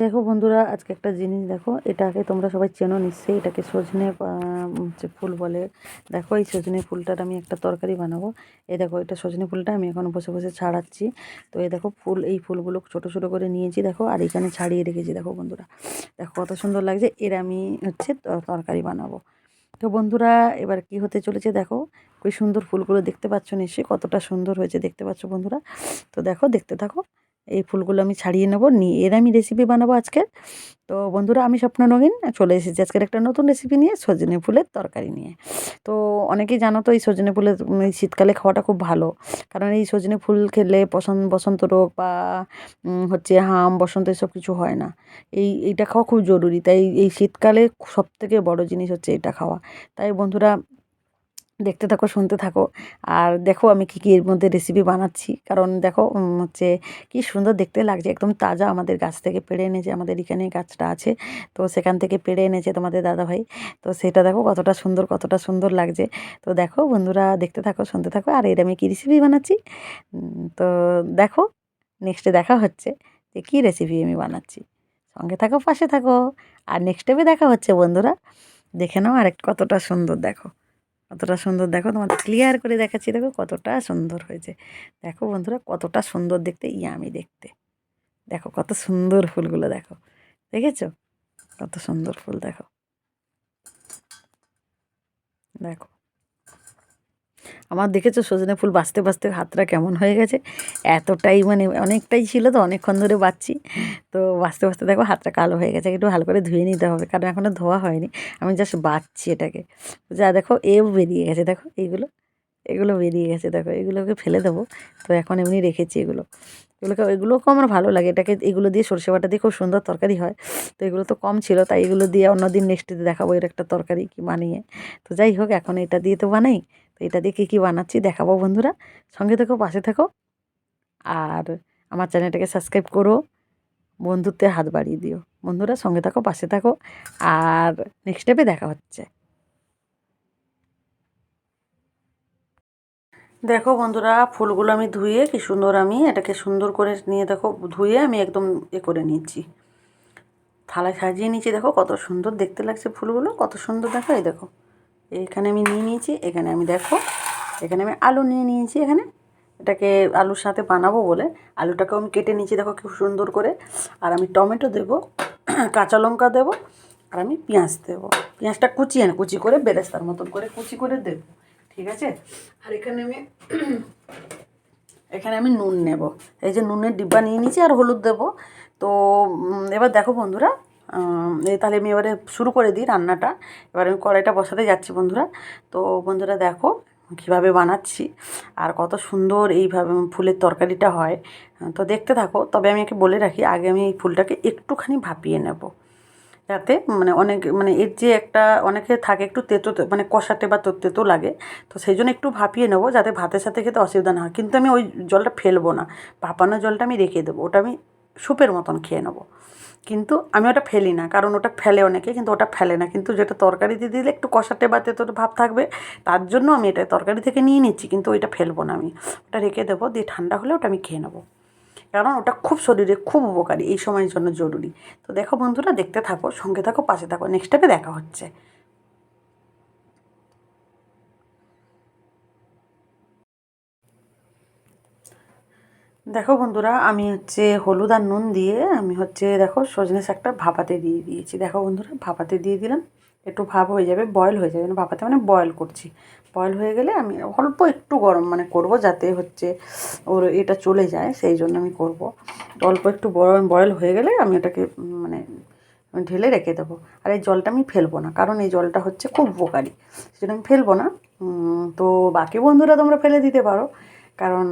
দেখো বন্ধুরা, আজকে একটা জিনিস দেখো, এটাকে তোমরা সবাই চেনো নিশ্চয়ই, এটাকে সজনে হচ্ছে ফুল বলে, দেখো এই সজনে ফুলটার আমি একটা তরকারি বানাবো। এই দেখো, এটা সজনে ফুলটা আমি এখন বসে বসে ছাড়াচ্ছি। তো এই দেখো, ফুল, এই ফুলগুলো ছোট ছোট করে নিয়েছি, দেখো, আর এখানে ছাড়িয়ে রেখেছি, দেখো বন্ধুরা। দেখো কত সুন্দর লাগছে, এর আমি হচ্ছে তরকারি বানাবো। তো বন্ধুরা, এবার কি হতে চলেছে দেখো ওই সুন্দর ফুলগুলো দেখতে পাচ্ছ নিশ্চয়ই, কতটা সুন্দর হয়েছে দেখতে পাচ্ছ বন্ধুরা। তো দেখো, দেখতে থাকো। এই ফুলগুলো আমি ছাড়িয়ে নেব। নিয়ে এর আমি রেসিপি বানাবো আজকে। তো বন্ধুরা, আমি স্বপ্ন নগিন চলে এসেছি আজকের একটা নতুন রেসিপি নিয়ে, সজনে ফুলের তরকারি নিয়ে। তো অনেকেই জানো তো, এই সজনে ফুলের শীতকালে খাওয়াটা খুব ভালো। কারণ এই সজনে ফুল খেলে বসন্ত বসন্ত রোগ বা হচ্ছে হাম, বসন্ত এসব কিছু হয় না। এই, এইটা খাওয়া খুব জরুরি। তাই এই শীতকালে সব থেকে বড় জিনিস হচ্ছে এটা খাওয়া। তাই বন্ধুরা দেখতে থাকো, শুনতে থাকো। আর দেখো আমি কী কী এর মধ্যে রেসিপি বানাচ্ছি। কারণ দেখো হচ্ছে কি সুন্দর দেখতে লাগছে। একদম তাজা আমাদের গাছ থেকে পেড়ে এনেছে, আমাদের এখানে গাছটা আছে। তো সেখান থেকে পেড়ে এনেছে তোমাদের দাদাভাই। তো সেটা দেখো কতটা সুন্দর কতটা সুন্দর লাগছে। তো দেখো বন্ধুরা, দেখতে থাকো, শুনতে থাকো। আর এর আমি কী রেসিপি বানাচ্ছি? তো দেখো নেক্সটে দেখা হচ্ছে যে কী রেসিপি আমি বানাচ্ছি। সঙ্গে থাকো, পাশে থাকো। আর নেক্সট স্টেপে দেখা হচ্ছে বন্ধুরা। দেখে নাও আর কতটা সুন্দর, দেখো। কতটা সুন্দর। দেখো তোমার ক্লিয়ার করে দেখাচ্ছি, দেখো কতটা সুন্দর হয়েছে। দেখো বন্ধুরা, কতটা সুন্দর দেখতে, ইয়ামি দেখতে। দেখো কত সুন্দর ফুলগুলো দেখো। দেখেছ? কত সুন্দর ফুল দেখো। দেখো। আমার দেখেছ সজনে ফুল বাঁচতে বাঁচতে হাতটা কেমন হয়ে গেছে? এতটাই মানে অনেকটাই ছিল তো, অনেকক্ষণ ধরে বাঁচছি। তো বাঁচতে বাঁচতে দেখো হাতটা কালো হয়ে গেছে, একটু ভালো করে ধুয়ে নিতে হবে, কারণ এখনও ধোয়া হয়নি। আমি জাস্ট বাঁচছি এটাকে। যা দেখো এও বেরিয়ে গেছে, দেখো এইগুলো, এগুলো বেরিয়ে গেছে, দেখো এগুলোকে ফেলে দেবো। তো এখন এমনি রেখেছি এগুলো। এগুলোকে এগুলোকেও আমার ভালো লাগে, এটাকে এগুলো দিয়ে সর্ষে বাটা দিয়ে খুব সুন্দর তরকারি হয়। তো এগুলো তো কম ছিল, তাই এগুলো দিয়ে অন্যদিন নেক্সট দেখাবো এর একটা তরকারি কি বানিয়ে। তো যাই হোক, এখন এটা দিয়ে তো বানাই। তো এটা দিয়ে কী কী বানাচ্ছি দেখাবো বন্ধুরা। সঙ্গে থেকো, পাশে থেকো। আর আমার চ্যানেলটাকে সাবস্ক্রাইব করো। বন্ধুত্বে হাত বাড়িয়ে দিও। বন্ধুরা, সঙ্গে থাকো, পাশে থাকো। আর নেক্সট স্টেপে দেখা হচ্ছে। দেখো বন্ধুরা, ফুলগুলো আমি ধুয়ে কি সুন্দর আমি এটাকে সুন্দর করে নিয়ে দেখো, ধুয়ে আমি একদম এ করে নিয়েছি। থালায় সাজিয়ে নিয়েছি, দেখো কত সুন্দর দেখতে লাগছে ফুলগুলো, কত সুন্দর দেখো এই দেখো। এখানে আমি নিয়ে নিয়েছি, এখানে আমি দেখো, এখানে আমি আলু নিয়ে নিয়েছি এখানে। এটাকে আলুর সাথে বানাবো বলে। আলুটাকেও আমি কেটে নিয়েছি, দেখো খুব সুন্দর করে। আর আমি টমেটো দেবো, কাঁচা লঙ্কা দেবো, আর আমি পেঁয়াজ দেবো। পেঁয়াজটা কুচিয়ে না, কুচি করে বেরেস্তার মতন করে কুচি করে দেবো, ঠিক আছে? আর এখানে আমি এখানে আমি নুন নেব। এই যে নুনের ডিব্বা নিয়ে নিয়েছি আর হলুদ দেবো। তো এবার দেখো বন্ধুরা তাহলে আমি এবারে শুরু করে দিই রান্নাটা। এবার আমি কড়াইটা বসাতে যাচ্ছি বন্ধুরা। তো বন্ধুরা দেখো কীভাবে বানাচ্ছি আর কত সুন্দর এইভাবে ফুলের তরকারিটা হয়। তো দেখতে থাকো, তবে আমি একে বলে রাখি, আগে আমি এই ফুলটাকে একটুখানি ভাপিয়ে নেব। যাতে মানে অনেক মানে এর যে একটা অনেকে থাকে একটু তেতো মানে কষাতে বা তেতো লাগে। তো সেই জন্য একটু ভাপিয়ে নেব যাতে ভাতের সাথে খেতে অসুবিধা না হয়। কিন্তু আমি ওই জলটা ফেলব না। ভাপানো জলটা আমি রেখে দেবো। ওটা আমি স্যুপের মতন খেয়ে নেব। কিন্তু আমি ওটা ফেলি না, কারণ ওটা ফেলে অনেকে, কিন্তু ওটা ফেলে না। কিন্তু যেটা তরকারিতে দিলে একটু কষাতে বা তেতোর ভাব থাকবে, তার জন্য আমি এটা তরকারি থেকে নিয়ে নিচ্ছি, কিন্তু ওইটা ফেলব না আমি। ওটা রেখে দেবো, দিয়ে ঠান্ডা হলে ওটা আমি খেয়ে নেব। কারণ ওটা খুব শরীরে খুব উপকারী, এই সময়ের জন্য জরুরি। তো দেখো বন্ধুরা, দেখতে থাকো, সঙ্গে থাকো, পাশে থাকো নেক্সট টাইমে দেখা হচ্ছে। দেখো বন্ধুরা, আমি হচ্ছে হলুদ আর নুন দিয়ে, আমি হচ্ছে দেখো সজনে শাকটা ভাপাতে দিয়ে দিয়েছি। দেখো বন্ধুরা, ভাপাতে দিয়ে দিলাম, একটু ভাপ হয়ে যাবে বয়েল হয়ে যাবে। না ভাপাতে মানে বয়েল করছি। বয়েল হয়ে গেলে আমি অল্প একটু গরম মানে করব যাতে হচ্ছে ওর এটা চলে যায়, সেই জন্য আমি করব। অল্প একটু বয়ল বয়েল হয়ে গেলে আমি এটাকে মানে ঢেলে রেখে দেবো। আর এই জলটা আমি ফেলব না, কারণ এই জলটা হচ্ছে খুব উপকারী। সেটা আমি ফেলব না। তো বাকি বন্ধুরা তোমরা ফেলে দিতে পারো, কারণ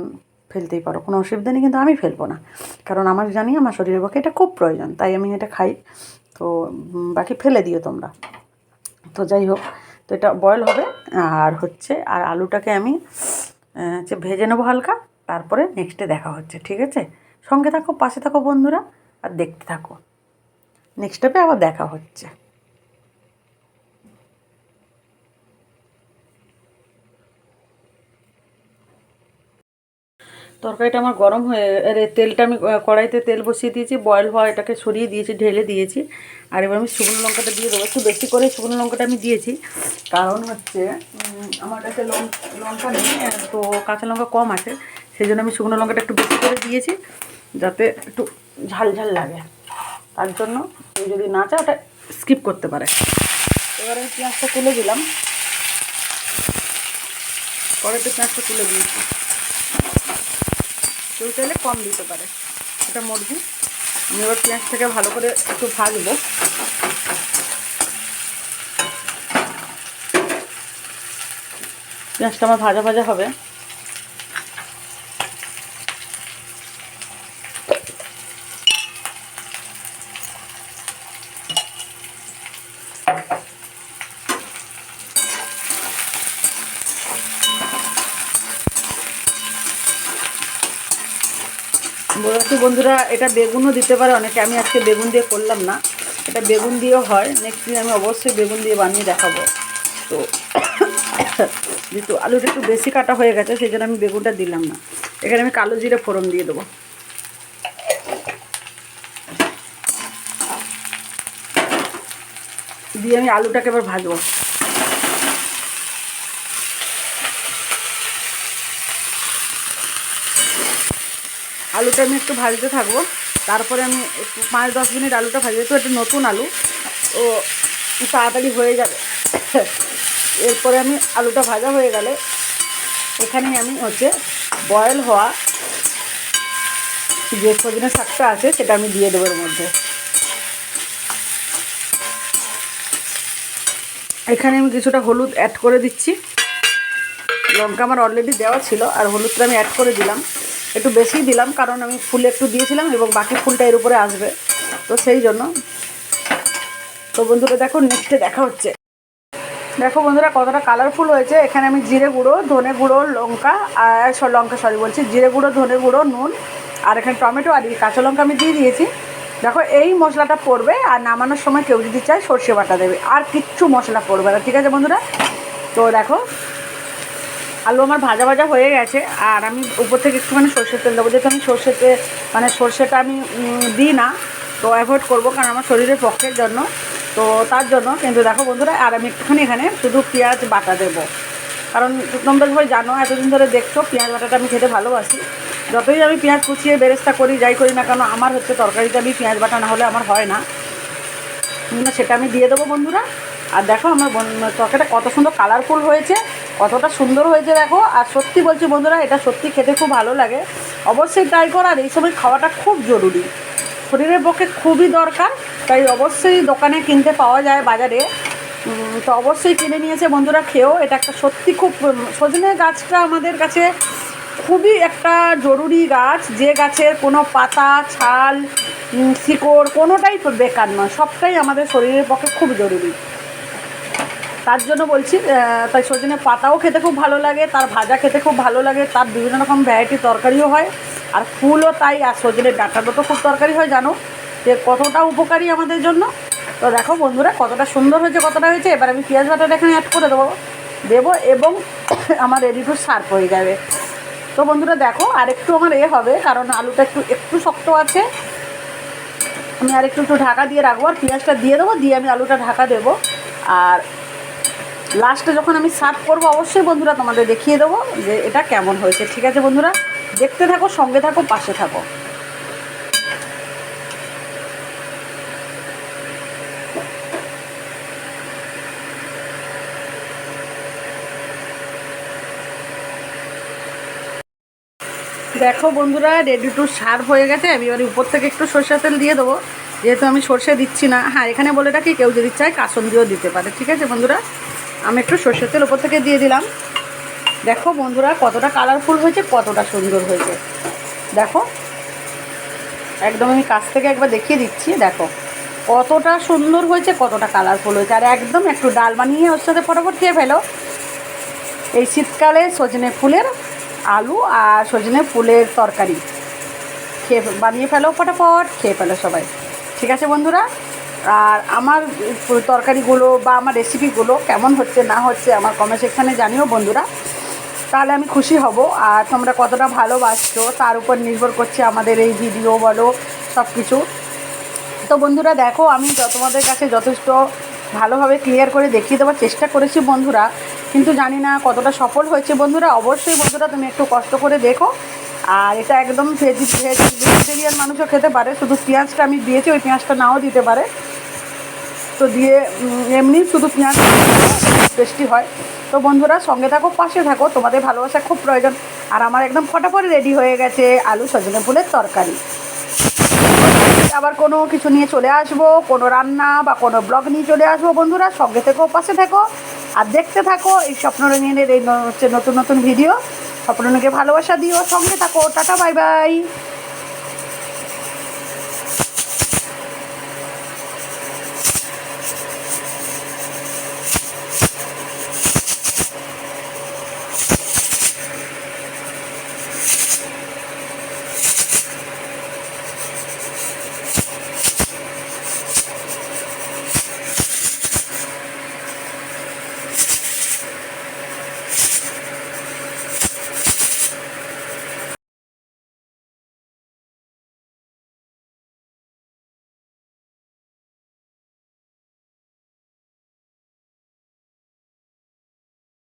ফেলতেই পারো, কোনো অসুবিধা নেই, কিন্তু আমি ফেলব না। কারণ আমার জানি আমার শরীরের পক্ষে এটা খুব প্রয়োজন, তাই আমি এটা খাই। তো বাকি ফেলে দিও তোমরা। তো যাই হোক, তো এটা বয়েল হবে, আর হচ্ছে, আর আলুটাকে আমি হচ্ছে ভেজে নেব হালকা, তারপরে নেক্সটে দেখা হচ্ছে, ঠিক আছে? সঙ্গে থাকো, পাশে থাকো বন্ধুরা, আর দেখতে থাকো। নেক্সট স্টেপে আবার দেখা হচ্ছে তো তরকারিটা আমার গরম হয়ে তেলটা আমি কড়াইতে তেল বসিয়ে দিয়েছি বয়েল হওয়া এটাকে সরিয়ে দিয়েছি, ঢেলে দিয়েছি। আর এবার আমি শুকনো লঙ্কাটা দিয়ে দেবো, একটু বেশি করে শুকনো লঙ্কাটা আমি দিয়েছি। কারণ হচ্ছে আমার কাছে লঙ্কা নেই তো কাঁচা লঙ্কা কম আছে, সেই জন্য আমি শুকনো লঙ্কাটা একটু বেশি করে দিয়েছি, যাতে একটু ঝাল ঝাল লাগে। তার জন্য যদি না চায়, ওটা স্কিপ করতে পারে। এবার আমি পেঁয়াজটা তুলে দিলাম। কড়াইতে পেঁয়াজটা তুলে দিয়েছি। কেউ চাইলে কম দিতে পারে। এটা মুরগি। আমি এবার পেঁয়াজটাকে ভালো করে একটু ভাজবো। পেঁয়াজটা আমার ভাজা ভাজা হবে। বলছি বন্ধুরা, এটা বেগুনও দিতে পারে অনেকে। আমি আজকে বেগুন দিয়ে করলাম না। এটা বেগুন দিয়েও হয়। নেক্সট দিন আমি অবশ্যই বেগুন দিয়ে বানিয়ে দেখাবো। তো যেহেতু আলুটা একটু বেশি কাটা হয়ে গেছে, সেই জন্য আমি বেগুনটা দিলাম না। এখানে আমি কালো জিরে ফোড়ন দিয়ে দেবো। দিয়ে আমি আলুটাকে এবার ভাজবো। আলুটা আমি একটু ভাজতে থাকব। তারপরে আমি একটু পাঁচ দশ মিনিট আলুটা ভাজবো। তো এটা নতুন আলু। ও তাড়াতাড়ি হয়ে যাবে। এরপরে আমি আলুটা ভাজা হয়ে গেলে এখানে আমি হচ্ছে বয়েল হওয়া যে সজনে শাকটা আছে, সেটা আমি দিয়ে দেবো এর মধ্যে। এখানে আমি কিছুটা হলুদ অ্যাড করে দিচ্ছি। লঙ্কা আমার অলরেডি দেওয়া ছিল, আর হলুদটা আমি অ্যাড করে দিলাম। একটু বেশি দিলাম, কারণ আমি ফুল একটু দিয়েছিলাম এবং বাকি ফুলটা এর উপরে আসবে। তো সেই জন্য। তো বন্ধুরা, দেখো নেক্সটে দেখা হচ্ছে। দেখো বন্ধুরা, কতটা কালারফুল হয়েছে। এখানে আমি জিরে গুঁড়ো, ধনে গুঁড়ো, লঙ্কা, আর লঙ্কা সরি বলছি। জিরে গুঁড়ো, ধনে গুঁড়ো, নুন, আর এখানে টমেটো আর কাঁচা লঙ্কা আমি দিয়ে দিয়েছি। দেখো, এই মশলাটা পড়বে আর নামানোর সময় কেউ যদি চায় সর্ষে বাটা দেবে। আর কিচ্ছু মশলা পড়বে না, ঠিক আছে বন্ধুরা? তো দেখো আলু আমার ভাজা ভাজা হয়ে গেছে, আর আমি উপর থেকে একটুখানি সর্ষের তেল দেবো। যেহেতু আমি সর্ষেতে মানে সর্ষেটা আমি দিই না, তো অ্যাভয়েড করব কারণ আমার শরীরের পক্ষের জন্য। তো তার জন্য, কিন্তু দেখো বন্ধুরা, আর আমি একটুখানি এখানে শুধু পেঁয়াজ বাটা দেবো। কারণ তোমরা সবাই জানো, এতদিন ধরে দেখছ, পেঁয়াজ বাটাটা আমি খেতে ভালোবাসি। যতই আমি পেঁয়াজ কুচিয়ে বেরেস্তা করি, যাই করি না কেন, আমার হচ্ছে তরকারিতে আমি পেঁয়াজ বাটা না হলে আমার হয় না। সেটা আমি দিয়ে দেবো বন্ধুরা। আর দেখো আমার তরকারিটা কত সুন্দর কালারফুল হয়েছে। কতটা সুন্দর হয়েছে দেখো। আর সত্যি বলছি বন্ধুরা, এটা সত্যি খেতে খুব ভালো লাগে। অবশ্যই ট্রাই করো, আর এই সময় খাওয়াটা খুব জরুরি। শরীরের পক্ষে খুবই দরকার, তাই অবশ্যই দোকানে কিনতে পাওয়া যায় বাজারে। তো অবশ্যই কিনে নিয়েছে বন্ধুরা, খেয়েও। এটা একটা সত্যি খুব সজনে গাছটা আমাদের কাছে খুবই একটা জরুরি গাছ। যে গাছের কোনো পাতা, ছাল শিকড় কোনোটাই বেকার নয়, সবটাই আমাদের শরীরের পক্ষে খুব জরুরি। তার জন্য বলছি তাই সজনে পাতাও খেতে খুব ভালো লাগে, তার ভাজা খেতে খুব ভালো লাগে, তার বিভিন্ন রকম ভ্যারাইটি তরকারিও হয়, আর ফুলও তাই, আর সজনের ডাঁটারও তো খুব তরকারি হয়, জানো? যে কতটা উপকারী আমাদের জন্য। তো দেখো বন্ধুরা, কতটা সুন্দর হয়েছে, কতটা হয়েছে। এবার আমি পেঁয়াজ বাটাটা এখানে অ্যাড করে দেবো। দেবো এবং আমার রেডি টু সার্ভ হয়ে যাবে। তো বন্ধুরা দেখো, আর একটু আমার এ হবে, কারণ আলুটা একটু একটু শক্ত আছে। আমি আর একটু একটু ঢাকা দিয়ে রাখব, আর পেঁয়াজটা দিয়ে দেবো, দিয়ে আমি আলুটা ঢাকা দেবো। আর লাস্টে যখন আমি সার্ভ করব, অবশ্যই বন্ধুরা তোমাদের দেখিয়ে দেবো যে এটা কেমন হয়েছে। ঠিক আছে বন্ধুরা? দেখতে থাকো, সঙ্গে থাকো, পাশে থাকো। দেখো বন্ধুরা রেডি টু সার্ভ হয়ে গেছে। আমি এবার উপর থেকে একটু সরষের তেল দিয়ে দেবো। যেহেতু আমি সর্ষে দিচ্ছি না। হ্যাঁ এখানে বলে রাখি, কেউ যদি চায়, কাসন দিয়েও দিতে পারে। ঠিক আছে বন্ধুরা? আমি একটু সর্ষের তেল ওপর থেকে দিয়ে দিলাম। দেখো বন্ধুরা, কতটা কালারফুল হয়েছে, কতটা সুন্দর হয়েছে। দেখো, একদম আমি কাছ থেকে একবার দেখিয়ে দিচ্ছি, দেখো। কতটা সুন্দর হয়েছে, কতটা কালারফুল হয়েছে। আর একদম একটু ডাল বানিয়ে ওর সাথে ফটাফট খেয়ে ফেলো। এই শীতকালে সজনে ফুলের আলু আর সজনে ফুলের তরকারি। খেয়ে বানিয়ে ফেলো ফটাফট, খেয়ে ফেলো সবাই। ঠিক আছে বন্ধুরা? আর আমার তরকারিগুলো বা আমার রেসিপিগুলো কেমন হচ্ছে না হচ্ছে আমার কমেন্ট সেকশানে জানিও বন্ধুরা। তাহলে আমি খুশি হব। আর তোমরা কতটা ভালোবাসছো, তার উপর নির্ভর করছে আমাদের এই ভিডিও বলো সব কিছু তো বন্ধুরা দেখো, আমি তোমাদের কাছে যথেষ্ট ভালোভাবে ক্লিয়ার করে দেখিয়ে দেওয়ার চেষ্টা করেছি বন্ধুরা। কিন্তু জানি না কতটা সফল হয়েছে বন্ধুরা। অবশ্যই বন্ধুরা তুমি একটু কষ্ট করে দেখো। আর এটা একদম ভেজ ভেজ ভেজিটেরিয়ান মানুষও খেতে পারে। শুধু পেঁয়াজটা আমি দিয়েছি, ওই পেঁয়াজটা নাও দিতে পারে। তো দিয়ে এমনি শুধু পেঁয়াজ টেস্টি হয়। তো বন্ধুরা, সঙ্গে থাকো, পাশে থাকো। তোমাদের ভালোবাসা খুব প্রয়োজন। আর আমার একদম ফটাফট রেডি হয়ে গেছে আলু সজনে ফুলের তরকারি। আবার কোনো কিছু নিয়ে চলে আসব, কোনো রান্না বা কোনো ব্লগ নিয়ে চলে আসব বন্ধুরা। সঙ্গে থেকো, পাশে থেকো। আর দেখতে থাকো, এই স্বপ্ন স্বপ্নরঙিনের এই হচ্ছে নতুন নতুন ভিডিও স্বপ্নরঙকে ভালোবাসা দিও সঙ্গে থাকো টাটা বাই বাই।